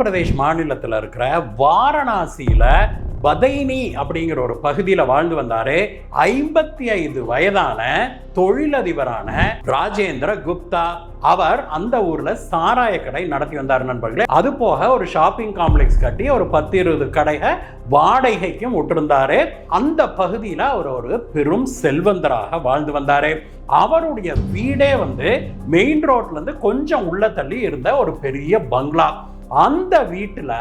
உத்தரப்பிரதேஷ் மாநிலத்தில் இருக்கிற வாரணாசியில பதைனி அப்படிங்கிற ஒரு பகுதியில் வாழ்ந்து வந்தாரு. ஐம்பத்தி ஐந்து வயதான தொழிலதிபரான ராஜேந்திர குப்தா. அவர் அந்த ஊர்ல சாராய கடை நடத்தி வந்தார் நண்பர்களே. அது போக ஒரு ஷாப்பிங் காம்ப்ளெக்ஸ் கட்டி ஒரு பத்து இருபது கடையை வாடகைக்கும் விட்டிருந்தாரு. அந்த பகுதியில் அவர் ஒரு பெரும் செல்வந்தராக வாழ்ந்து வந்தாரு. அவருடைய வீடே வந்து மெயின் ரோட்ல இருந்து கொஞ்சம் உள்ள தள்ளி இருந்த ஒரு பெரிய பங்களா. அந்த வீட்டுல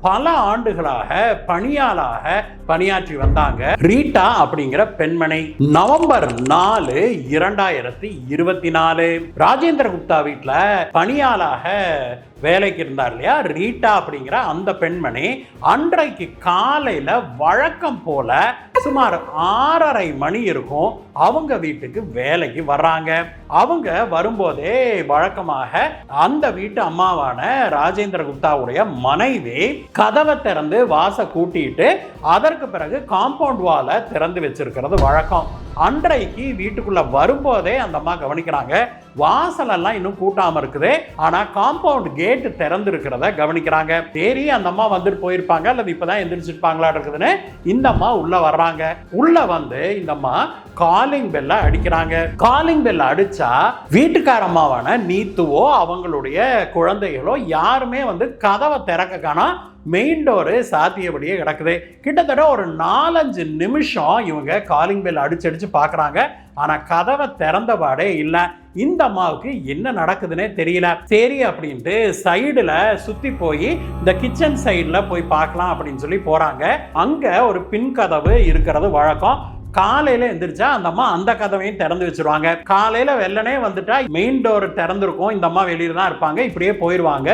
பல ஆண்டுகளாக பணியாளாக பணியாற்றி வந்தாங்க. ரீட்டா அப்படிங்கிற பெண்மணி. நவம்பர் நாலு இரண்டாயிரத்தி இருபத்தி நாலு. ராஜேந்திர குப்தா வீட்டில் பணியாளாக வேலைக்கு இருந்தார் இல்லையா? ரீட்டா அப்படிங்கிற அந்த பெண்மணி அன்றைக்கு காலையில வழக்கம் போல சுமார் ஆறரை மணி இருக்கும் அவங்க வீட்டுக்கு வேலைக்கு வர்றாங்க. அவங்க வரும்போதே வழக்கமாக அந்த வீட்டு அம்மாவான ராஜேந்திர குப்தாவுடைய மனைவி கதவை திறந்து வாச கூட்டிட்டு அதற்கு பிறகு காம்பவுண்ட் வாலை திறந்து வச்சிருக்கிறது வழக்கம். அன்றைக்கு வீட்டுக்குள்ள வரும்போதே அந்த அம்மா கவனிக்கிறாங்க வாசலெல்லாம் இன்னும் கூட்டாம இருக்குது. ஆனா காம்பவுண்ட் கேட் திறந்து இருக்கிறத கவனிக்கிறாங்க. தேறி அந்த அம்மா வந்துட்டு போயிருப்பாங்க அல்லது இப்பதான் எந்திரிச்சிருப்பாங்களா இருக்குதுன்னு இந்த அம்மா உள்ள வர்றாங்க. உள்ள வந்து இந்த அம்மா காலிங் பெல்ல அடிக்கிறாங்க. காலிங் பெல்ல அடிச்சா வீட்டுக்கார அம்மாவான நீத்துவோ அவங்களுடைய குழந்தைகளோ யாருமே வந்து கதவை திறக்க காணா மெயின் டோரு சாத்தியபடியே கிடக்குது. கிட்டத்தட்ட ஒரு நாலஞ்சு நிமிஷம் இவங்க காலிங் பெல் அடிச்சு அடிச்சு பார்க்குறாங்க ஆனால் கதவை திறந்த பாடே இல்லை. இந்த அம்மாவுக்கு என்ன நடக்குதுன்னே தெரியல. சரி அப்படின்ட்டு சைடில் சுற்றி போய் இந்த கிச்சன் சைடில் போய் பார்க்கலாம் அப்படின்னு சொல்லி போகிறாங்க அங்கே ஒரு பின் கதவு இருக்கிறது வழக்கம். காலையில எந்திரிச்சா அந்த அம்மா அந்த கதவையும் திறந்து வச்சிருவாங்க. காலையில வெள்ளனே வந்துட்டா மெயின் டோர் திறந்திருக்கும். இந்த அம்மா வெளியில தான் இருப்பாங்க. இப்படியே போயிருவாங்க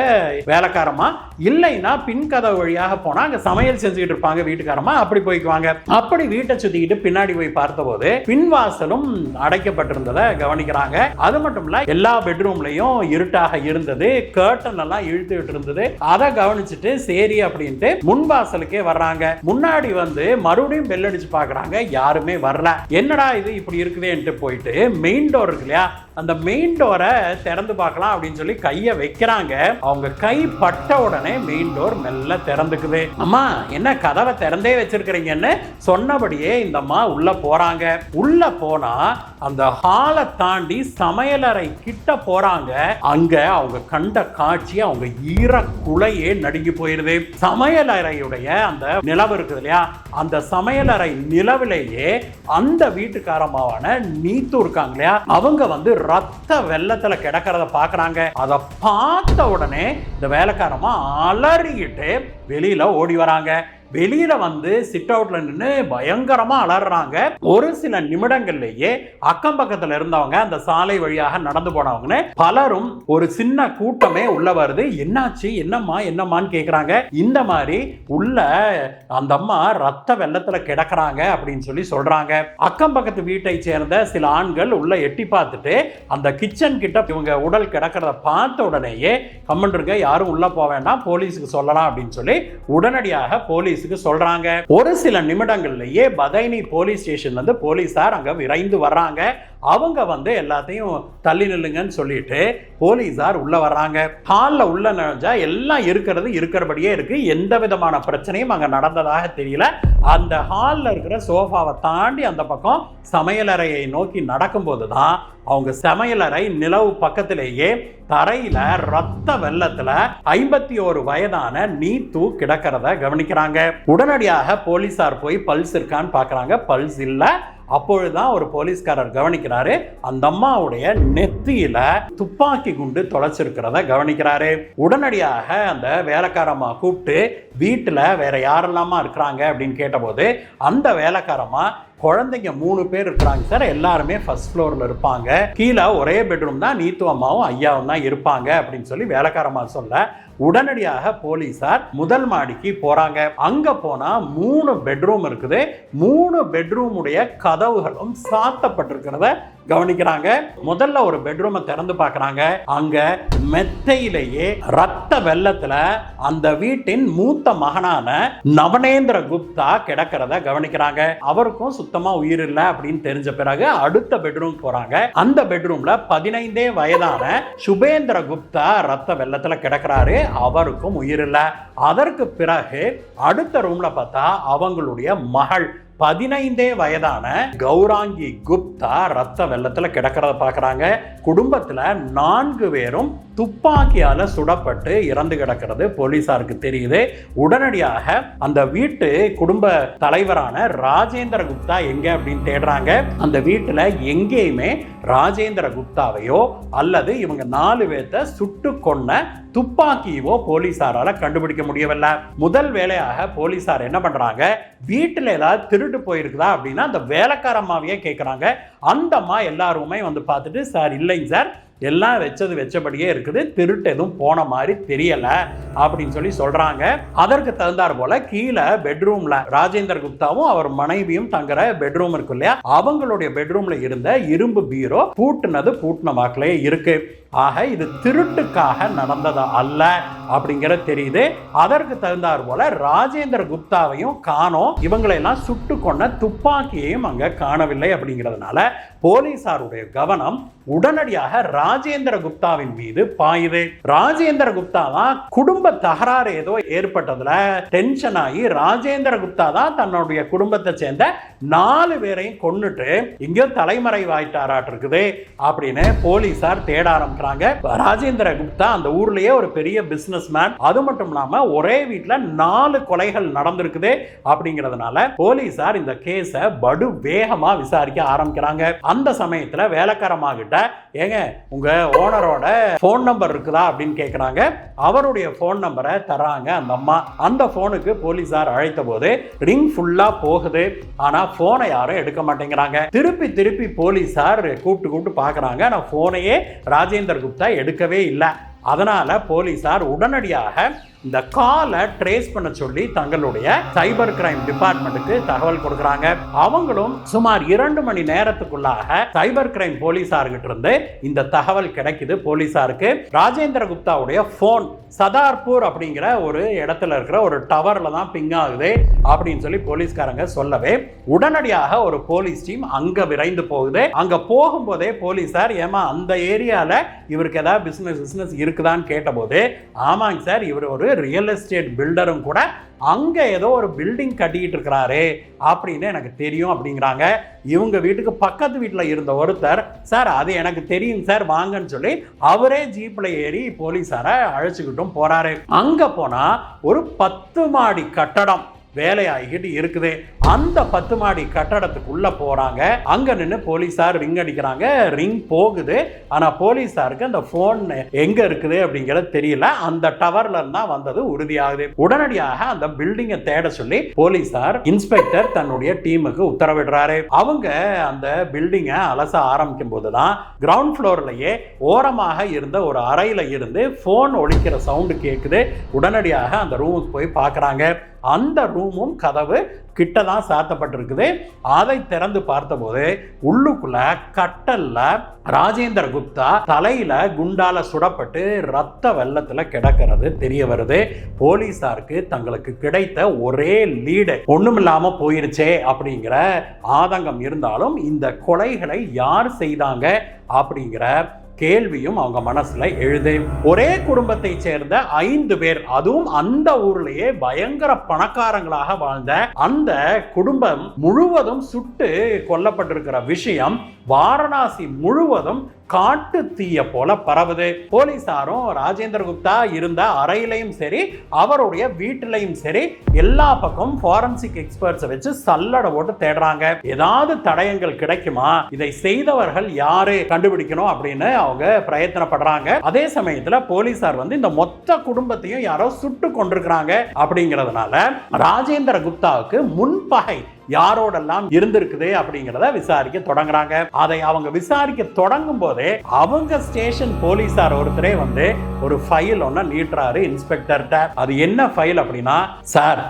வேலைக்காரமா இல்லைன்னா பின் கதவு வழியாக போனா அங்க சமையல் செஞ்சுக்கிட்டு இருப்பாங்க வீட்டுக்காரமா அப்படி போய்க்குவாங்க. அப்படி வீட்டை சுத்திக்கிட்டு பின்னாடி போய் பார்த்தபோது பின்வாசலும் அடைக்கப்பட்டிருந்ததை கவனிக்கிறாங்க. அது மட்டும் இல்ல எல்லா பெட்ரூம்லயும் இருட்டாக இருந்தது. கேர்டன் எல்லாம் இழுத்துக்கிட்டு இருந்தது. அதை கவனிச்சுட்டு சரி அப்படின்ட்டு முன்வாசலுக்கே வர்றாங்க. முன்னாடி வந்து மறுபடியும் பெல் அடிச்சு பாக்குறாங்க யாருமே வரல என்னடா இது இப்படி இருக்குதேன்ட்டு போயிட்டு மெயின் டோர் இருக்கு இல்லையா? அந்த மெயின் டோரை திறந்து பார்க்கலாம் அப்படின்னு சொல்லி கையை வைக்கிறாங்க. அவங்க கை பட்ட உடனே மெயின் டோர் மெல்ல திறந்துக்குது. அம்மா என்ன கதவை திறந்தே வச்சிருக்கிறீங்கன்னு சொன்னபடியே இந்த அம்மா உள்ள போறாங்க. உள்ள போனா அந்த ஹாலை தாண்டி சமையலறை கிட்ட போறாங்க. அங்க அவங்க கண்ட காட்சி அவங்க ஈர குலையே நடுங்கி போயிருது. சமையலறையுடைய அந்த நிலவு இருக்குது இல்லையா? அந்த சமையலறை நிலவிலேயே அந்த வீட்டுக்காரமாவான நீத்து இருக்காங்க இல்லையா? அவங்க வந்து ரத்த வெள்ளத்துல கிடக்கிறத பாக்குறாங்க. அதை பார்த்த உடனே இந்த வேலைக்காரமா அலறிக்கிட்டு வெளியில ஓடி வராங்க. வெளியில வந்து சிட் அவுட்ல நின்று பயங்கரமா அலறாங்க. ஒரு சில நிமிடங்கள்லயே அக்கம் பக்கத்துல இருந்தவங்க அந்த சாலை வழியாக நடந்து போனவங்கன்னு பலரும் ஒரு சின்ன கூட்டமே உள்ள வருது. என்னாச்சு? என்னம்மா? என்னம்மான்னு கேக்குறாங்க. இந்த மாதிரி உள்ள அந்த அம்மா ரத்த வெள்ளத்துல கிடக்குறாங்க அப்படின்னு சொல்லி சொல்றாங்க. அக்கம் பக்கத்து வீட்டை சேர்ந்த சில ஆண்கள் உள்ள எட்டி பார்த்துட்டு அந்த கிச்சன் கிட்ட இவங்க உடல் கிடக்கிறத பார்த்த உடனேயே கம்மன் யாரும் உள்ள போக வேண்டாம். போலீஸுக்கு சொல்லலாம் அப்படின்னு சொல்லி உடனடியாக போலீஸ் போலீஸுக்கு சொல்றாங்க. ஒரு சில நிமிடங்கள்லயே பதைனி போலீஸ் ஸ்டேஷன்ல இருந்து போலீஸார் அங்க விரைந்து வர்றாங்க. அவங்க வந்து எல்லாத்தையும் தள்ளி நில்லுங்கன்னு சொல்லிட்டு போலீஸார் உள்ள வர்றாங்க. ஹாலில் உள்ள நுழைஞ்சா எல்லாம் இருக்கிறது இருக்கிறபடியே இருக்கு. எந்த விதமான பிரச்சனையும் அங்க நடந்ததாக தெரியல. அந்த ஹாலில் இருக்கிற சோஃபாவை தாண்டி அந்த பக்கம் சமையலறையை நோக்கி நடக்கும்போது தான் அவங்க சமையலறை நிலவு பக்கத்திலேயே தரையில ரத்த வெள்ளத்துல ஐம்பத்தி ஒரு வயதான நீத்து கிடக்கிறத கவனிக்கிறாங்க. உடனடியாக போலீசார் போய் பல்ஸ் இருக்கான்னு பாக்குறாங்க. பல்ஸ் இல்லை. அப்பொழுது தான் ஒரு போலீஸ்காரர் கவனிக்கிறாரு. அந்த அம்மாவுடைய நெத்தியில துப்பாக்கி குண்டு தொலைச்சிருக்கிறத கவனிக்கிறாரு. உடனடியாக அந்த வேலைக்காரம்மா கூப்பிட்டு வீட்டில் வேற யாரெல்லாமா இருக்கிறாங்க? அப்படின்னு கேட்டபோது அந்த வேலைக்காரம்மா குழந்தைங்க மூணு பேர் இருக்கிறாங்க சார். எல்லாருமே ஃபர்ஸ்ட் ஃப்ளோரில் இருப்பாங்க. கீழே ஒரே பெட்ரூம் தான் நீத்து அம்மாவும் ஐயாவும் தான் இருப்பாங்க. அப்படின்னு சொல்லி வேலைக்காரம்மா சொல்ல உடனடியாக போலீசார் முதல் மாடிக்கு போறாங்க. அங்க போனா மூணு பெட்ரூம் இருக்குது. மூணு பெட்ரூமுடைய கதவுகளும் சாத்தப்பட்டிருக்கிறத கவனிக்கிறாங்க. முதல்ல ஒரு பெட்ரூமை திறந்து பாக்குறாங்க அங்க மெத்தையிலேயே ரத்த வெள்ளத்துல அந்த வீட்டின் மூத்த மகனான நவனேந்திர குப்தா கிடக்கிறத கவனிக்கிறாங்க. அவருக்கும் சுத்தமா உயிர் இல்லை அப்படின்னு தெரிஞ்ச பிறகு அடுத்த பெட்ரூம் போறாங்க. அந்த பெட்ரூம்ல பதினைந்தே வயதான சுபேந்திர குப்தா ரத்த வெள்ளத்துல கிடக்கிறாரு. அவருக்கும் உயிரில்லை அதற்கு பிறகு அடுத்த ரூம்ல பார்த்தா அவங்களுடைய மகள் பதினைந்தே வயதான கௌராங்கி குப்தா ரத்த வெள்ளத்துல கிடக்கிறத பார்க்குறாங்க. குடும்பத்துல நான்கு பேரும் துப்பாக்கியால சுடப்பட்டு இறந்து கிடக்கிறது போலீசாருக்கு தெரியுது. உடனடியாக அந்த வீட்டு குடும்ப தலைவரான ராஜேந்திர குப்தா எங்க அப்படின்னு தேடுறாங்க. அந்த வீட்டுல எங்கேயுமே ராஜேந்திர குப்தாவையோ அல்லது இவங்க நாலு பேர்த்த சுட்டு கொன்ன துப்பாக்கியவோ போலீசாரால கண்டுபிடிக்க முடியவில்லை. முதல் வேலையாக போலீசார் என்ன பண்றாங்க? வீட்டில் ஏதாவது திருட்டு போயிருக்குதா அப்படின்னா அந்த வேலைக்கார அம்மாவையே கேட்குறாங்க அந்த அம்மா எல்லாருமே வந்து பார்த்துட்டு சார் இல்லைங்க சார். எல்லாம் வச்சது வச்சபடியே இருக்குது. திருட்டு எதுவும் போன மாதிரி தெரியல அப்படின்னு சொல்லி சொல்றாங்க. அதற்கு தகுந்தாற் போல கீழே பெட்ரூம்ல ராஜேந்திர குப்தாவும் அவர் மனைவியும் தங்குற பெட்ரூம் இருக்கு இல்லையா? அவங்களுடைய பெட்ரூம்ல இருந்த இரும்பு பீரோ பூட்டுனது பூட்டின வாக்கிலே இருக்கு. ஆக இது திருட்டுக்காக நடந்தது அல்ல அப்படிங்கிற தெரியுது. அதற்கு தகுந்தார் போல ராஜேந்திர குப்தாவையும் காணோம். இவங்களையெல்லாம் சுட்டு கொண்ட துப்பாக்கியையும் அங்க காணவில்லை அப்படிங்கிறதுனால போலீசாருடைய கவனம் உடனடியாக ராஜேந்திர குப்தாவின் மீது பாயுது. ராஜேந்திர குப்தா தான் குடும்ப தகராறு ஏதோ ஏற்பட்டதுல டென்ஷன் ஆகி ராஜேந்திர குப்தா தான் தன்னுடைய குடும்பத்தை சேர்ந்த நாலு பேரையும் கொன்றுட்டு இங்கே தலைமறை தலைமறைவாயிட்டாராட்டு இருக்குது அப்படின்னு போலீசார் தேட ஆரம்பிக்கிறாங்க. ராஜேந்திர குப்தா அந்த ஊர்லயே ஒரு பெரிய பிசினஸ் மேன் அது மட்டும் இல்லாம ஒரே வீட்டுல நாலு கொலைகள் நடந்திருக்குது அப்படிங்கிறதுனால போலீசார் இந்த கேஸை படு வேகமா விசாரிக்க ஆரம்பிக்கிறாங்க. அந்த சமயத்துல வேலைக்காரமாகிட்ட ஏங்க உங்கள் ஓனரோட ஃபோன் நம்பர் இருக்குதா அப்படின்னு கேட்குறாங்க அவருடைய ஃபோன் நம்பரை தராங்க அந்த அம்மா. அந்த ஃபோனுக்கு போலீஸார் அழைத்த போது ரிங் ஃபுல்லாக போகுது. ஆனால் ஃபோனை யாரும் எடுக்க மாட்டேங்கிறாங்க. திருப்பி திருப்பி போலீஸார் கூப்பிட்டு கூப்பிட்டு பார்க்குறாங்க ஆனால் ஃபோனையே ராஜேந்தர் குப்தா எடுக்கவே இல்லை. அதனால் போலீஸார் உடனடியாக இந்த காலை ட்ரேஸ் பண்ண சொல்லி தங்களுடைய சைபர் கிரைம் டிபார்ட்மெண்ட்டுக்கு தகவல் கொடுக்குறாங்க. அவங்களும் சுமார் இரண்டு மணி நேரத்துக்குள்ளாக சைபர் கிரைம் போலீஸார்கிட்ட இருந்து இந்த தகவல் கிடைக்குது போலீஸாருக்கு ராஜேந்திர குப்தாவுடைய ஃபோன் சதார்பூர் அப்படிங்கிற ஒரு இடத்துல இருக்கிற ஒரு டவர்ல தான் பிங் ஆகுது அப்படின்னு சொல்லி போலீஸ்காரங்க சொல்லவே உடனடியாக ஒரு போலீஸ் டீம் அங்க விரைந்து போகுது. அங்க போகும்போதே போலீஸார் ஏமா அந்த ஏரியால இவருக்கு ஏதாவது பிசினஸ் பிசினஸ் இருக்குதான்னு கேட்டபோது ஆமாங்க சார் இவர் ஒரு ரியல் எஸ்டேட் பில்டரும் கூட அங்கே ஏதோ ஒரு பில்டிங் கட்டிக்கிட்டு இருக்கிறாரு அப்படின்னு எனக்கு தெரியும் அப்படிங்கிறாங்க. இவங்க வீட்டுக்கு பக்கத்து வீட்டில் இருந்த ஒருத்தர் சார் அது எனக்கு தெரியும் சார் வாங்கன்னு சொல்லி அவரே ஜீப்பில் ஏறி போலீஸாரை அழைச்சிக்கிட்டும் போகிறாரு அங்கே போனால் ஒரு பத்து மாடி கட்டடம் வேலையாகிட்டு இருக்குது. அந்த பத்து மாடி கட்டடத்துக்குள்ள போறாங்க. அங்க நின்று போலீஸார் ரிங் அடிக்கிறாங்க. ரிங் போகுது. ஆனா போலீஸாருக்கு அந்த போன் எங்க இருக்குது அப்படிங்கிறது தெரியல. அந்த டவர்ல இருந்தா வந்தது உறுதியாகுது. உடனடியாக அந்த பில்டிங்கை தேட சொல்லி போலீஸார் இன்ஸ்பெக்டர் தன்னுடைய டீமுக்கு உத்தரவிடுறாரு. அவங்க அந்த பில்டிங்கை அலச ஆரம்பிக்கும் போதுதான் கிரவுண்ட் ஃப்ளோர்லயே ஓரமாக இருந்த ஒரு அறையில இருந்து போன் ஒழிக்கிற சவுண்டு கேட்குது உடனடியாக அந்த ரூமுக்கு போய் பார்க்குறாங்க அந்த ரூமும் கதவு கிட்ட தான் சாத்தப்பட்டிருக்குது. அதை திறந்து பார்த்தபோது உள்ளுக்குள்ள கட்டல்ல ராஜேந்திர குப்தா தலையில குண்டால சுடப்பட்டு ரத்த வெள்ளத்துல கிடக்கிறது தெரிய வருது. போலீசாருக்கு தங்களுக்கு கிடைத்த ஒரே லீடு ஒண்ணுமில்லாம போயிருச்சே அப்படிங்கிற ஆதங்கம் இருந்தாலும் இந்த கொலைகளை யார் செய்தாங்க அப்படிங்கிற கேள்வியும் அவங்க மனசுல எழுது. ஒரே குடும்பத்தை சேர்ந்த ஐந்து பேர் அதுவும் அந்த ஊர்லயே பயங்கர பணக்காரங்களாக வாழ்ந்த அந்த குடும்பம் முழுவதும் சுட்டு கொல்லப்பட்டிருக்கிற விஷயம் வாரணாசி முழுவதும் காட்டு தீய போல பரவுது. போலீசாரும் ராஜேந்திர குப்தா இருந்த அறையிலையும் சரி அவருடைய வீட்டிலையும் சரி எல்லா பக்கம் ஃபாரன்சிக் எக்ஸ்பர்ட்ஸை வச்சு சல்லடை போட்டு தேடுறாங்க. ஏதாவது தடயங்கள் கிடைக்குமா? இதை செய்தவர்கள் யாரு? கண்டுபிடிக்கணும் அப்படின்னு அவங்க பிரயத்தனப்படுறாங்க. அதே சமயத்துல போலீசார் வந்து இந்த மொத்த குடும்பத்தையும் யாரோ சுட்டு கொண்டிருக்கிறாங்க அப்படிங்கிறதுனால ராஜேந்திர குப்தாவுக்கு முன்பகை யாரோடெல்லாம் இருந்திருக்குது அப்படிங்கிறத விசாரிக்க தொடங்குறாங்க. அதை அவங்க விசாரிக்க தொடங்கும் போதே அவங்க ஸ்டேஷன் போலீஸார் ஒருத்தரே வந்து ஒரு ஃபைல் ஒன்று நீட்டுறாரு இன்ஸ்பெக்டர்கிட்ட அது என்ன ஃபைல் அப்படின்னா சார்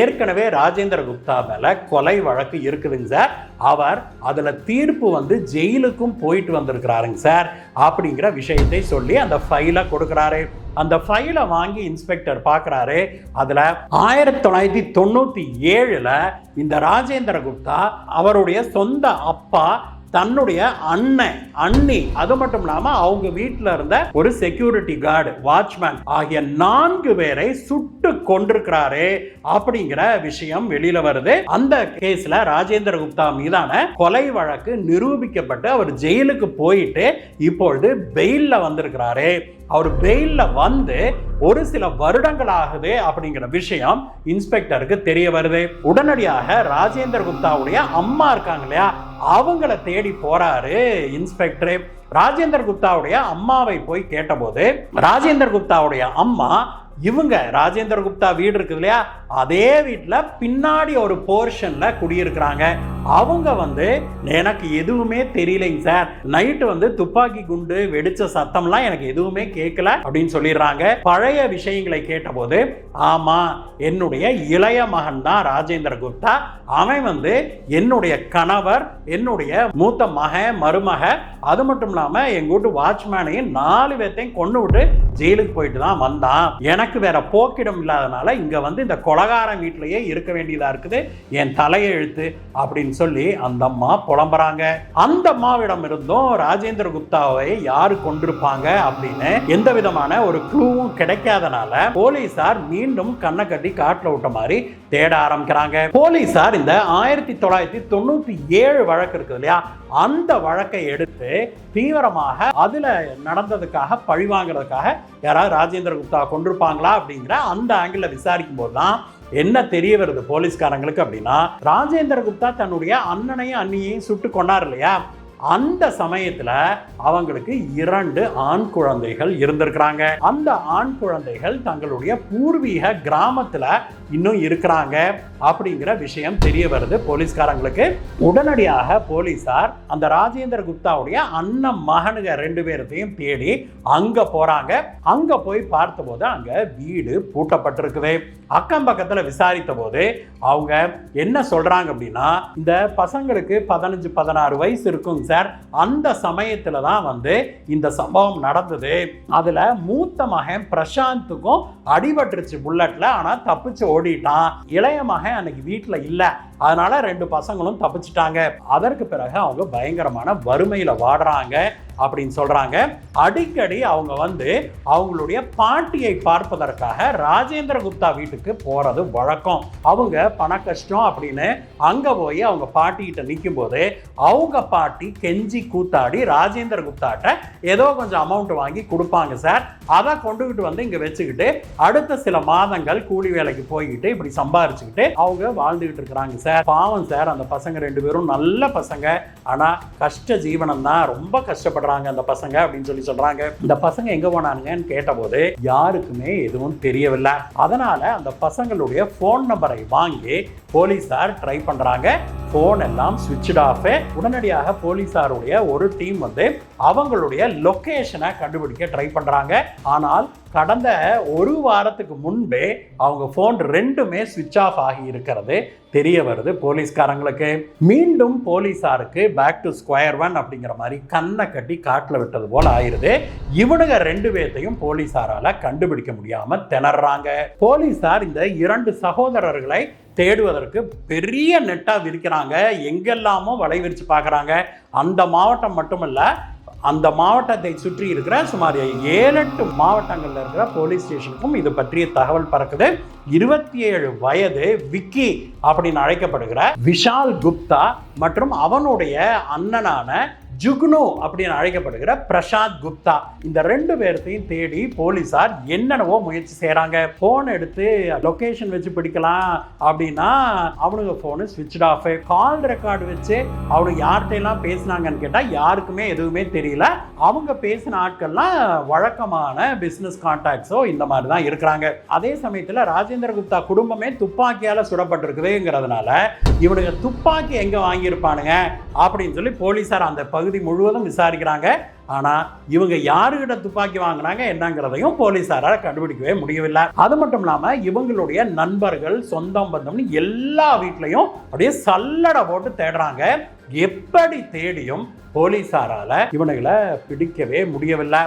ஏற்கனவே ராஜேந்திர குப்தா மேல கொலை வழக்கு இருக்குதுங்க சார். அவர் அதில் தீர்ப்பு வந்து ஜெயிலுக்கும் போயிட்டு வந்திருக்கிறாருங்க சார். அப்படிங்கிற விஷயத்தை சொல்லி அந்த ஃபைலை கொடுக்குறாரு. அந்த ஃபைலை வாங்கி இன்ஸ்பெக்டர் பார்க்குறாரு. அதில் ஆயிரத்தி தொள்ளாயிரத்தி தொண்ணூற்றி ஏழில் இந்த ராஜேந்திர குப்தா அவருடைய சொந்த அப்பா தன்னுடைய அண்ணன் அண்ணி அது மட்டும் இல்லாம அவங்க வீட்டில் இருந்த ஒரு செக்யூரிட்டி கார்டு வாட்ச்மேன் ஆகிய நான்கு பேரை சுட்டு கொண்டிருக்கிறாரு அப்படிங்கிற விஷயம் வெளியில வருது. அந்த கேஸ்ல ராஜேந்திர குப்தா மீதான கொலை வழக்கு நிரூபிக்கப்பட்டு அவர் ஜெயிலுக்கு போயிட்டு இப்பொழுது பெயில்ல வந்திருக்கிறாரு. அவர் பெயில்ல வந்து ஒரு சில வருடங்கள் ஆகுது அப்படிங்கிற விஷயம் இன்ஸ்பெக்டருக்கு தெரிய வருது. உடனடியாக ராஜேந்திர குப்தாவுடைய அம்மா இருக்காங்க இல்லையா? அவங்கள தேடி போறாரு இன்ஸ்பெக்டர். ராஜேந்தர் குப்தாவுடைய அம்மாவை போய் கேட்டபோது ராஜேந்திர குப்தாவுடைய அம்மா இவங்க ராஜேந்திர குப்தா வீடு இருக்குது இல்லையா? அதே வீட்டில் பின்னாடி ஒரு போர்ஷன்ல குடியிருக்கிறாங்க. அவங்க வந்து எனக்கு எதுவுமே தெரியலைங்க சார். நைட்டு வந்து துப்பாக்கி குண்டு வெடிச்ச சத்தம்லாம் எனக்கு எதுவுமே கேட்கல அப்படின்னு சொல்லிடுறாங்க. பழைய விஷயங்களை கேட்டபோது ஆமா என்னுடைய இளைய மகன் தான் ராஜேந்திர குப்தா. அவன் வந்து என்னுடைய கணவர் என்னுடைய மூத்த மகன் மருமக. அது மட்டும் இல்லாம எங்கூட்டு வாட்ச்மேனையும் நாலு பேர்த்தையும் கொண்டு விட்டு ஜெயிலுக்கு போயிட்டு தான் வந்தான். எனக்கு எனக்கு வேற போக்கிடம் இல்லாதனால இங்க வந்து இந்த கொலகாரன் வீட்டிலேயே இருக்க வேண்டியதா இருக்குது. என் தலையெழுத்து அப்படின்னு சொல்லி அந்த அம்மா புலம்புறாங்க. அந்த அம்மாவிடம் இருந்தும் ராஜேந்திர குப்தாவை யாரு கொண்டிருப்பாங்க அப்படின்னு எந்த விதமான ஒரு க்ளூவும் கிடைக்காதனால போலீசார் மீண்டும் கண்ணை கட்டி காட்டில் விட்ட மாதிரி தேட ஆரம்பிக்கிறாங்க. போலீசார் இந்த ஆயிரத்தி தொள்ளாயிரத்தி தொண்ணூத்தி ஏழு வழக்கு இருக்குது இல்லையா? அந்த வழக்கை எடுத்து தீவிரமாக அதுல நடந்ததுக்காக பழி வாங்குறதுக்காக யாராவது ராஜேந்திர குப்தா கொண்டிருப்பாங்களா அப்படிங்கிற அந்த ஆங்கிளில் விசாரிக்கும் போது தான் என்ன தெரிய வருது போலீஸ்காரங்களுக்கு அப்படின்னா ராஜேந்திர குப்தா தன்னுடைய அண்ணனையும் அண்ணியையும் சுட்டு கொண்டார் இல்லையா? அந்த சமயத்துல அவங்களுக்கு இரண்டு ஆண் குழந்தைகள் இருந்திருக்கிறாங்க. அந்த ஆண் குழந்தைகள் தங்களுடைய பூர்வீக கிராமத்துல இன்னும் இருக்கிறாங்க அப்படிங்கிற விஷயம் தெரிய வருது போலீஸ்காரங்களுக்கு. உடனடியாக போலீசார் அந்த ராஜேந்திர குப்தாவுடைய அண்ணன் மகனுங்க ரெண்டு பேர்த்தையும் தேடி அங்க போறாங்க. அங்க போய் பார்த்தபோது அங்க வீடு பூட்டப்பட்டிருக்குது. அக்கம் பக்கத்துல விசாரித்த போது அவங்க என்ன சொல்றாங்க அப்படின்னா இந்த பசங்களுக்கு பதினஞ்சு பதினாறு வயசு இருக்கும் சார் அந்த சமயத்துல தான் வந்து இந்த சம்பவம் நடந்தது. அதுல மூத்த மகன் பிரசாந்துக்கும் அடிபட்டுருச்சு புல்லட்ல ஆனா தப்பிச்சு ஓடிட்டான். இளைய மகன் அன்னைக்கு வீட்டுல இல்ல. அதனால ரெண்டு பசங்களும் தப்பிச்சிட்டாங்க. அதற்கு பிறகு அவங்க பயங்கரமான வறுமையில வாடுறாங்க. அப்படின்னு சொல்றாங்க. அடிக்கடி அவங்க வந்து அவங்களுடைய பாட்டியை பார்ப்பதற்காக ராஜேந்திர குப்தா வீட்டுக்கு போறது வழக்கம். அவங்க பண கஷ்டம் அப்படின்னு அங்க போய் அவங்க பாட்டிகிட்ட நிற்கும் போது அவங்க பாட்டி கெஞ்சி கூத்தாடி ராஜேந்திர குப்தாட்ட ஏதோ கொஞ்சம் அமௌண்ட் வாங்கி கொடுப்பாங்க சார். அதை கொண்டுகிட்டு வந்து இங்க வச்சுக்கிட்டு அடுத்த சில மாதங்கள் கூலி வேலைக்கு போய்கிட்டு இப்படி சம்பாரிச்சுக்கிட்டு அவங்க வாழ்ந்துகிட்டு இருக்கிறாங்க சார். பாவம் சார் அந்த பசங்க ரெண்டு பேரும் நல்ல பசங்க. ஆனா கஷ்ட ஜீவனம் தான் ரொம்ப கஷ்டப்படுறாங்க அந்த பசங்க அப்படின்னு சொல்லி சொல்றாங்க. இந்த பசங்க எங்க போனானுங்கன்னு கேட்டபோது யாருக்குமே எதுவும் தெரியவில்லை. அதனால அந்த பசங்களுடைய ஃபோன் நம்பரை வாங்கி போலீஸார் ட்ரை பண்றாங்க. ஃபோன் எல்லாம் சுவிட்ச் ஆஃப் உடனடியாக போலீஸாருடைய ஒரு டீம் வந்து அவங்களுடைய லொக்கேஷனை கண்டுபிடிக்க ட்ரை பண்ணுறாங்க ஆனால் கடந்த ஒரு வாரத்துக்கு முன்பே அவங்க ஃபோன் ரெண்டுமே சுவிட்ச் ஆஃப் ஆகி இருக்கிறது. தெரிய வருது போலீஸ்காரங்களுக்கு. மீண்டும் போலீஸாருக்கு பேக் டு ஸ்கொயர் ஒன் அப்படிங்கிற மாதிரி கண்ணை கட்டி காட்டில் விட்டது போல ஆயிருது. இவனுங்க ரெண்டு பேர்த்தையும் போலீஸாரால் கண்டுபிடிக்க முடியாமல் திணறாங்க. போலீஸார் இந்த இரண்டு சகோதரர்களை தேடுவதற்கு பெரிய நெட்டாக விரிக்கிறாங்க. எங்கெல்லாமோ வலை விரித்து பார்க்குறாங்க. அந்த மாவட்டம் மட்டுமல்ல அந்த மாவட்டத்தை சுற்றி இருக்கிற சுமார் ஏழு எட்டு மாவட்டங்களில் இருக்கிற போலீஸ் ஸ்டேஷனுக்கும் இது பற்றிய தகவல் பறக்குது. இருபத்தி ஏழு வயது விக்கி அப்படின்னு அழைக்கப்படுகிற விஷால் குப்தா மற்றும் அவனுடைய அண்ணனான ஜுக்னு அப்படின்னு அழைக்கப்படுகிற பிரசாத் குப்தா. இந்த ரெண்டு பேர்த்தையும் தேடி போலீசார் என்னென்னவோ முயற்சி செய்கிறாங்க ஃபோன் எடுத்து லொக்கேஷன் வச்சு பிடிக்கலாம் அப்படின்னா அவனுங்க ஃபோனு ஸ்விட்ச் ஆஃப் கால் ரெக்கார்டு வச்சு அவனுக்கு யார்கிட்டையெல்லாம் பேசினாங்கன்னு கேட்டால் யாருக்குமே எதுவுமே தெரியல. அவங்க பேசின ஆட்கள்லாம் வழக்கமான பிஸ்னஸ் கான்டாக்ட்ஸோ இந்த மாதிரி தான் இருக்கிறாங்க. அதே சமயத்தில் ராஜேந்திர குப்தா குடும்பமே துப்பாக்கியால் சுடப்பட்டிருக்குதுங்கிறதுனால இவனுங்க துப்பாக்கி எங்கே வாங்கியிருப்பானுங்க? அப்படின்னு சொல்லி போலீசார் அந்த பகுதி முழுவதும் விசாரிக்கிறாங்க. ஆனால் இவங்க யாருகிட்ட துப்பாக்கி வாங்கினாங்க என்னங்கிறதையும் போலீசாரால் கண்டுபிடிக்கவே முடியவில்லை. அது மட்டும் இல்லாமல் இவங்களுடைய நண்பர்கள் சொந்தம் பந்தம்னு எல்லா வீட்லையும் அப்படியே சல்லடை போட்டு தேடுறாங்க. எப்படி தேடியும் போலீஸாரால் இவனுகளை பிடிக்கவே முடியவில்லை.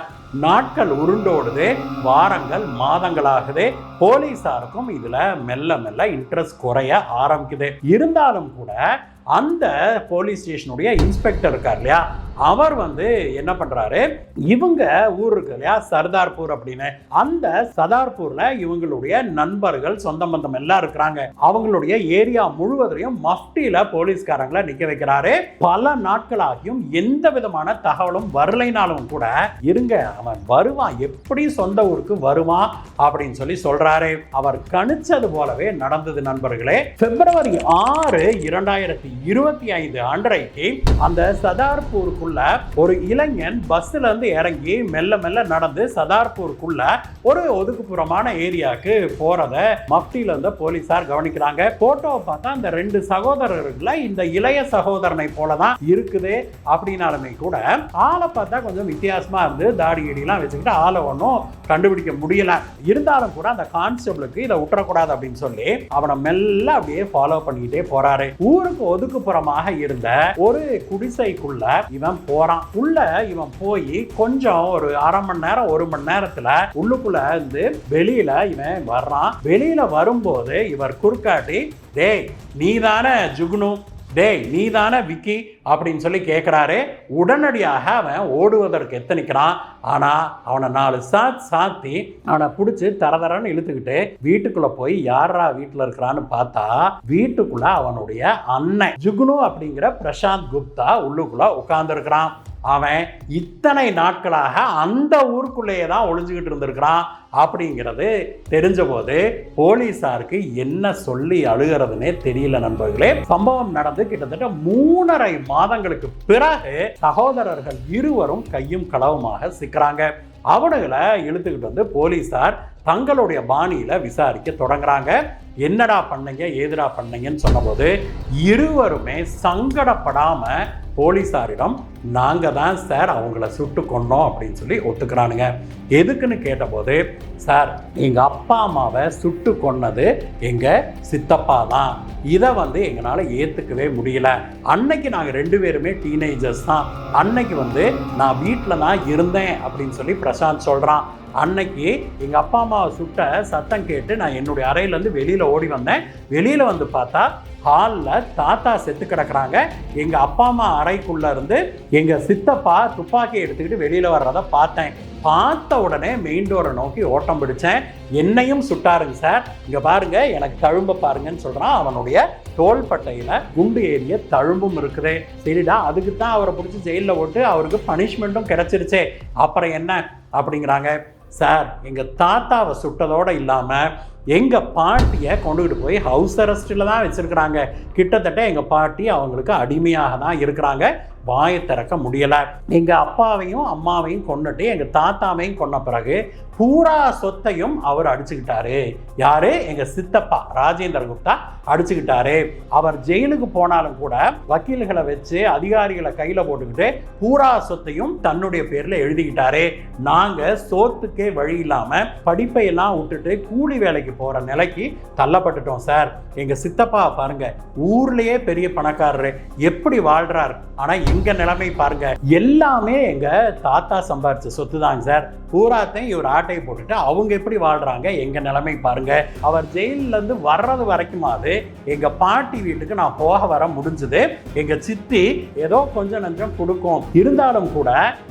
நாட்கள் உருண்டோடுது வாரங்கள் மாதங்களாகுது. போலீசாருக்கும் இதில் மெல்ல மெல்ல இன்ட்ரெஸ்ட் குறைய ஆரம்பிக்குது. இருந்தாலும் கூட அந்த போலீஸ் ஸ்டேஷனுடைய இன்ஸ்பெக்டர் இருக்கார் இல்லையா? அவர் வந்து என்ன பண்றாரு? இவங்க ஊர் இருக்கு இல்லையா? சர்தார்பூர் அப்படின்னு. அந்த சர்தார்பூர்ல இவங்களுடைய நண்பர்கள் சொந்த பந்தம் எல்லாம் இருக்கிறாங்க. அவங்களுடைய ஏரியா முழுவதையும் மஃப்டியில போலீஸ்காரங்களை நிக்க வைக்கிறாரு. பல நாட்களாகியும் எந்த விதமான தகவலும் வரலைனாலும் கூட இருங்க அவன் வருவான் எப்படி சொந்த ஊருக்கு வருவான் அப்படின்னு சொல்லி சொல்றாரு. அவர் கணிச்சது போலவே நடந்தது நண்பர்களே. பிப்ரவரி ஆறு இரண்டாயிரத்தி இருபத்தி ஐந்து அன்றைக்கு அந்த சதார்பூருக்குள்ள ஒரு இளைஞன் பஸ்ல இருந்து இறங்கி மெல்ல மெல்ல நடந்து சதார்பூருக்குள்ள ஒரு ஒதுக்குப்புறமான ஏரியாவுக்கு போறத மப்டியில இருந்த போலீசார் கவனிக்கிறாங்க. போட்டோவை பார்த்தா அந்த ரெண்டு சகோதரர்கள இந்த இளைய சகோதரனை போலதான் இருக்குது அப்படின்னாலுமே கூட ஆளை பார்த்தா கொஞ்சம் வித்தியாசமா இருந்து தாடி கிடிலாம் வச்சுக்கிட்டு ஆளை ஒன்றும் கண்டுபிடிக்க முடியல. இருந்தாலும் கூட அந்த கான்ஸ்டபிளுக்கு இதை விட்டுறக்கூடாது அப்படின்னு சொல்லி அவனை மெல்ல அப்படியே ஃபாலோ பண்ணிக்கிட்டே போறாரு. ஊருக்கு ஒதுக்குப்புறமாக இருந்த ஒரு குடிசைக்குள்ள இவன் போறான். உள்ள இவன் போய் கொஞ்சம் ஒரு அரை மணி நேரம் ஒரு மணி நேரத்துல உள்ளுக்குள்ள இருந்து வெளியில இவன் வர்றான். வெளியில வரும்போது இவர் குறுக்காட்டி டேய் நீ தானே ஜுகுனு? டேய் நீ தானே விக்கி அப்படின்னு சொல்லி கேட்குறாரு உடனடியாக அவன் ஓடுவதற்கு எத்தனிக்கிறான்? ஆனால் அவனை நாலு சாத் சாத்தி அவனை பிடிச்சி தரதரன்னு இழுத்துக்கிட்டு வீட்டுக்குள்ளே போய் யாரா வீட்டில் இருக்கிறான்னு பார்த்தா வீட்டுக்குள்ளே அவனுடைய அண்ணன். ஜுகுனு அப்படிங்கிற பிரசாந்த் குப்தா உள்ளுக்குள்ளே உட்காந்துருக்கிறான் அவன் இத்தனை நாட்களாக அந்த ஊருக்குள்ளேயே தான் ஒளிஞ்சுக்கிட்டு இருந்திருக்கிறான் அப்படிங்கிறது தெரிஞ்ச போது என்ன சொல்லி அழுகிறதுனே தெரியல நண்பர்களே. சம்பவம் நடந்து கிட்டத்தட்ட மூணரை மாதங்களுக்கு பிறகு சகோதரர்கள் இருவரும் கையும் களவுமாக சிக்கிறாங்க. அவனுங்களை இழுத்துக்கிட்டு வந்து போலீஸார் தங்களுடைய பாணியில விசாரிக்க தொடங்குறாங்க. என்னடா பண்ணீங்க ஏதுடா பண்ணீங்கன்னு சொன்னபோது இருவருமே சங்கடப்படாம போலீஸாரிடம் நாங்கள் தான் சார் அவங்கள சுட்டு கொன்னோம் அப்படின்னு சொல்லி ஒத்துக்கிறானுங்க. எதுக்குன்னு கேட்டபோது சார் எங்கள் அப்பா அம்மாவை சுட்டு கொன்னது எங்கள் சித்தப்பா தான். இதை வந்து எங்களால் ஏற்றுக்கவே முடியல. அன்னைக்கு நாங்கள் ரெண்டு பேருமே டீனேஜர்ஸ் தான். அன்னைக்கு வந்து நான் வீட்டில் தான் இருந்தேன் அப்படின்னு சொல்லி பிரசாந்த் சொல்கிறான் அன்னைக்கு எங்கள் அப்பா அம்மாவை சுட்ட சத்தம் கேட்டு நான் என்னுடைய அறையிலேருந்து வெளியில் ஓடி வந்தேன். வெளியில் வந்து பார்த்தா ஹாலில் தாத்தா செத்து கிடக்குறாங்க. எங்கள் அப்பா அம்மா அறைக்குள்ளே இருந்து எங்கள் சித்தப்பா துப்பாக்கி எடுத்துக்கிட்டு வெளியில் வர்றதை பார்த்தேன். பார்த்த உடனே மெயின் டோரை நோக்கி ஓட்டம் பிடிச்சேன். என்னையும் சுட்டாருங்க சார் இங்கே பாருங்க எனக்கு தழும்ப பாருங்கன்னு சொல்கிறான் அவனுடைய தோள்பட்டையில் குண்டு ஏறிய தழும்பும் இருக்குது. சரிடா அதுக்கு தான் அவரை பிடிச்சி ஜெயிலில் போட்டு அவருக்கு பனிஷ்மெண்ட்டும் கிடச்சிருச்சே. அப்புறம் என்ன? அப்படிங்கிறாங்க. சார் எங்கள் தாத்தாவை சுட்டதோடு இல்லாமல் எங்கள் பாட்டியை கொண்டுகிட்டு போய் ஹவுஸ் அரெஸ்ட்டில் தான் வச்சுருக்குறாங்க. கிட்டத்தட்ட எங்கள் பாட்டி அவங்களுக்கு அடிமையாக தான் இருக்கிறாங்க. வாயை திறக்க முடியலை. எங்கள் அப்பாவையும் அம்மாவையும் கொண்டுட்டு எங்கள் தாத்தாவையும் கொன்ன பிறகு பூரா சொத்தையும் அவர் அடிச்சுக்கிட்டாரு. யாரு? எங்கள் சித்தப்பா ராஜேந்திர குப்தா அடிச்சுக்கிட்டாரு. அவர் ஜெயிலுக்கு போனாலும் கூட வக்கீல்களை வச்சு அதிகாரிகளை கையில் போட்டுக்கிட்டு பூரா சொத்தையும் தன்னுடைய பேரில் எழுதிக்கிட்டாரு. நாங்கள் சோத்துக்கே வழி இல்லாமல் படிப்பை எல்லாம் விட்டுட்டு கூலி வேலைக்கு போற நிலைக்கு தள்ளப்பட்டுட்டோம் சார். எங்க சித்தப்பா பாருங்க ஊர்லயே பெரிய பணக்காரரு. எப்படி வாழ்றார்? ஆனா எங்க நிலைமை பாருங்க. எல்லாமே எங்க தாத்தா சம்பாரிச்ச சொத்து தாங்க சார். பூராத்தையும் இவர் ஆட்டையை போட்டுட்டு அவங்க எப்படி வாழ்றாங்க எங்க நிலைமை பாருங்க. அவர் ஜெயில்ல இருந்து வர்றது வரைக்குமாவது எங்க பாட்டி வீட்டுக்கு நான் போக வர முடிஞ்சது. எங்க சித்தி ஏதோ கொஞ்சம் நஞ்சம் கொடுக்கும். இருந்தாலும் கூட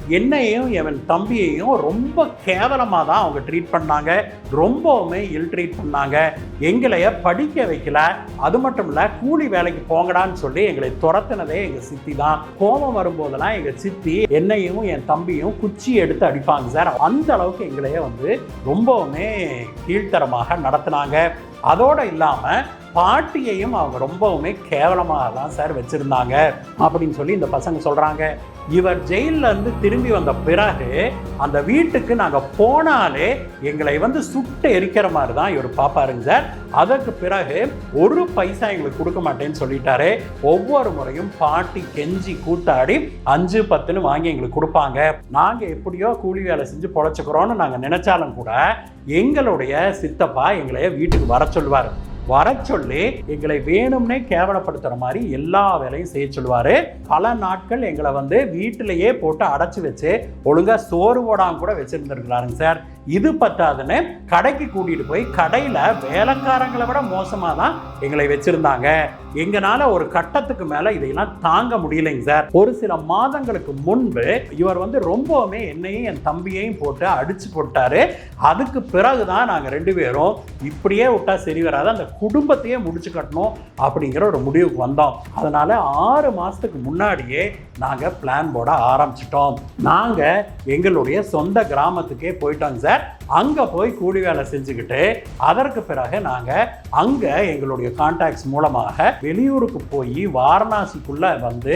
என்னையும் என் தம்பியையும் ரொம்ப கேவலமாக தான் அவங்க ட்ரீட் பண்ணாங்க. ரொம்பவுமே இல் ட்ரீட் பண்ணாங்க. எங்களைய படிக்க வைக்கல. அது மட்டும் இல்ல கூலி வேலைக்கு போங்கடான்னு சொல்லி எங்களை துரத்தினதே எங்க சித்தி தான். கோபம் வரும்போதெல்லாம் எங்க சித்தி என்னையும் என் தம்பியும் குச்சி எடுத்து அடிப்பாங்க சார். அந்த அளவுக்கு எங்களையே வந்து ரொம்பவுமே கீழ்த்தரமாக நடத்துனாங்க. அதோட இல்லாம பாட்டியையும் அவங்க ரொம்பவுமே கேவலமாக தான் சார் வச்சுருந்தாங்க அப்படின்னு சொல்லி இந்த பசங்க சொல்கிறாங்க இவர் ஜெயில்ல இருந்து திரும்பி வந்த பிறகு அந்த வீட்டுக்கு நாங்கள் போனாலே எங்களை வந்து சுட்டு எரிக்கிற மாதிரி தான் இவர் பாப்பாருங்க சார். அதற்கு பிறகு ஒரு பைசா எங்களுக்கு கொடுக்க மாட்டேன்னு சொல்லிட்டாரு. ஒவ்வொரு முறையும் பாட்டி கெஞ்சி கூத்தாடி அஞ்சு பத்துன்னு வாங்கி எங்களுக்கு கொடுப்பாங்க. நாங்கள் எப்படியோ கூலி வேலை செஞ்சு பொழைச்சிக்கிறோன்னு நாங்கள் நினச்சாலும் கூட எங்களுடைய சித்தப்பா எங்களைய வீட்டுக்கு வர சொல்லுவார். வர சொல்லி எங்களை வேணும்னே கேவலப்படுத்துற மாதிரி எல்லா வேலையும் செய்ய சொல்லுவாரு. பல நாட்கள் எங்களை வந்து வீட்டிலேயே போட்டு அடைச்சி வச்சு ஒழுங்கா சோறு போடாம கூட வச்சிருந்திருக்கிறாருங்க சார். இது பத்தாதுன்னு கடைக்கு கூட்டிகிட்டு போய் கடையில் வேலைக்காரங்களை விட மோசமாக தான் எங்களை வச்சுருந்தாங்க. எங்களால் ஒரு கட்டத்துக்கு மேலே இதையெல்லாம் தாங்க முடியலைங்க சார். ஒரு சில மாதங்களுக்கு முன்பு இவர் வந்து ரொம்பவுமே என்னையும் என் தம்பியையும் போட்டு அடித்து போட்டாரு. அதுக்கு பிறகு தான் நாங்கள் ரெண்டு பேரும் இப்படியே விட்டா சரி வராது அந்த குடும்பத்தையே முடிச்சு கட்டணும் அப்படிங்கிற ஒரு முடிவுக்கு வந்தோம். அதனால் ஆறு மாதத்துக்கு முன்னாடியே நாங்கள் பிளான் போட ஆரம்பிச்சிட்டோம். நாங்கள் எங்களுடைய சொந்த கிராமத்துக்கே போயிட்டோங்க சார். அங்க போய் கூலி வேலை செஞ்சுக்கிட்டு அதற்கு பிறகு நாங்க அங்க எங்களுடைய கான்டாக்ட்ஸ் மூலமாக வெளியூருக்கு போய் வாரணாசிக்குள்ளே வந்து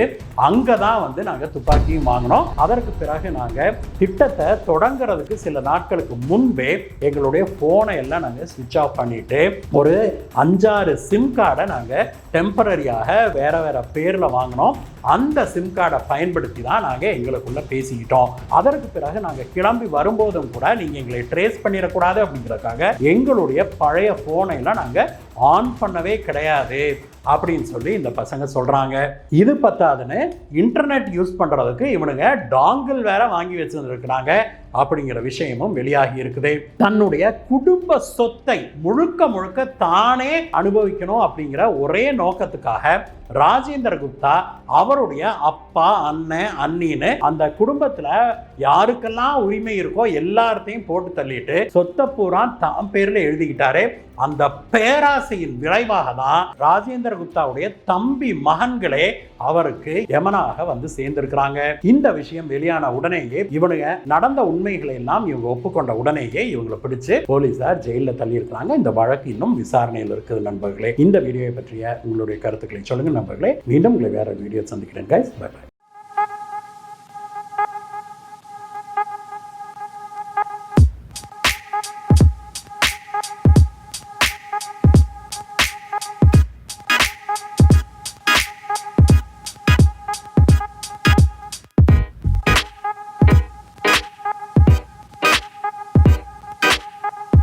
அங்கே தான் வந்து நாங்க துப்பாக்கியும் வாங்கினோம். அதற்கு பிறகு நாங்க திட்டத்தை தொடங்குறதுக்கு சில நாட்களுக்கு முன்பே எங்களுடைய போனை எல்லாம் நாங்க சுவிட்ச் ஆஃப் பண்ணிட்டு ஒரு அஞ்சாறு சிம் கார்டை நாங்க டெம்பரரியாக வேற வேற பேர்ல வாங்கினோம். அந்த சிம் கார்டை பயன்படுத்தி தான் நாங்க எங்களுக்குள்ள பேசிக்கிட்டோம். அதற்கு பிறகு நாங்க கிளம்பி வரும்போதும் கூட நீங்க எங்களை ட்ரேஸ் பண்ணிடக்கூடாது அப்படிங்கிறதுக்காக எங்களுடைய பழைய போனை எல்லாம் ஆன் பண்ணவே கிடையாது அப்படின்னு சொல்லி இந்த பசங்க சொல்கிறாங்க இது பத்தாதுன்னு இன்டர்நெட் யூஸ் பண்ணுறதுக்கு இவனுங்க டாங்கிள் வேற வாங்கி வச்சிருந்துருக்கிறாங்க. அப்படிங்கிற விஷயமும் வெளியாகி இருக்குது. தன்னுடைய குடும்ப சொத்தை முழுக்க முழுக்க தானே அனுபவிக்கணும் அப்படிங்கிற ஒரே நோக்கத்துக்காக ராஜேந்திர குப்தா அவருடைய அப்பா அண்ணன் அண்ணின்னு அந்த குடும்பத்துல யாருக்கெல்லாம் உரிமை இருக்கோ எல்லாத்தையும் போட்டு தள்ளிட்டு சொத்தை பூரா தான் பேர்ல எழுதிக்கிட்டாரு. அந்த பேராசையின் விளைவாக தான் ராஜேந்திர குப்தாவுடைய தம்பி மகன்களே அவருக்கு யமனாக வந்து சேர்ந்திருக்கிறாங்க. இந்த விஷயம் வெளியான உடனேயே இவனுங்க நடந்த உண்மைகளை எல்லாம் இவங்க ஒப்புக்கொண்ட உடனேயே இவங்களை பிடிச்சு போலீசார் ஜெயிலில் தள்ளியிருக்கிறாங்க. இந்த வழக்கு இன்னும் விசாரணையில் இருக்குது நண்பர்களே. இந்த வீடியோவை பற்றிய உங்களுடைய கருத்துக்களை சொல்லுங்க நண்பர்களே. மீண்டும் உங்களை வேற வீடியோ சந்திக்கிறேன் கைஸ் பை